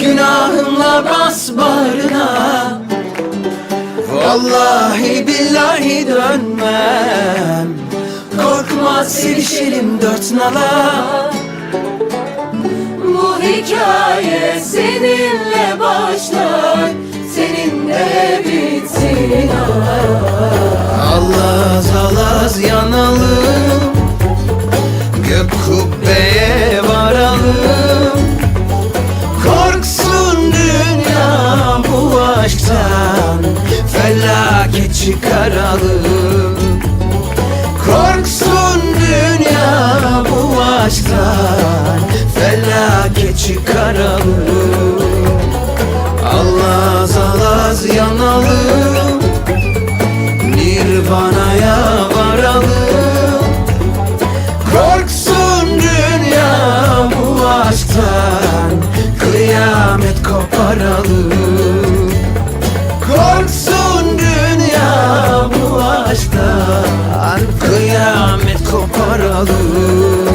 Günahımla bas bağrına Vallahi billahi dönmem. Korkma sevişelim dört nala. Bu hikaye seninle başlar Seninle bitsin Alaz alaz yanalım Gök kubbeye varalım çıkaralım. Korksun dünya bu aşktan Felaket çıkaralım. Alaz alaz yanalım. Nirvana'ya varalım. Korksun dünya bu aşktan Kıyamet koparalım aşktan Kıyamet koparalım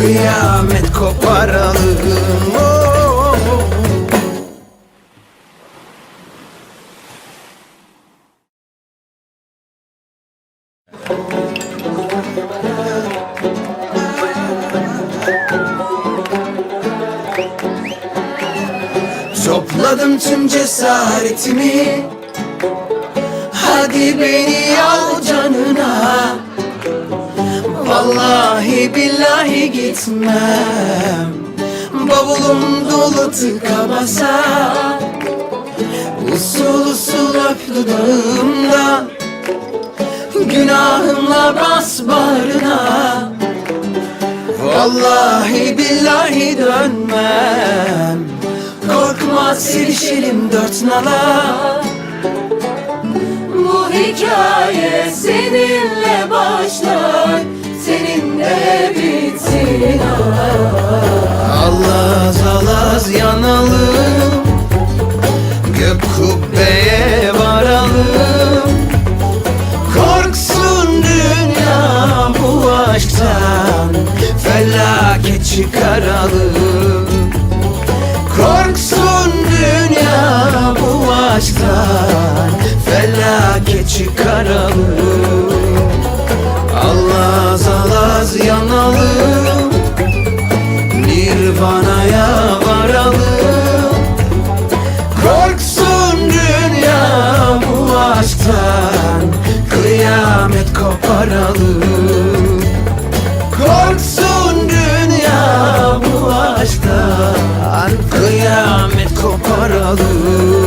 Kıyamet koparalım. Topladım tüm cesaretimi Hadi beni al canına Vallahi billahi gitmem. Bavulum dolu tıka basa Usul usul öp dudağımdan Günahımla bas bağrına. Vallahi billahi dönmem. Korkma sevişelim dört nala. Bu hikaye seninle Seninle bitsin Allah zalaz yanalım Gök kubbeye varalım. Korksun dünya bu aşktan Felaket çıkaralım. Korksun dünya bu aşktan Felaket çıkaralım. Yanalım. Korksun dünya bu aşkta An kıyamet koparalı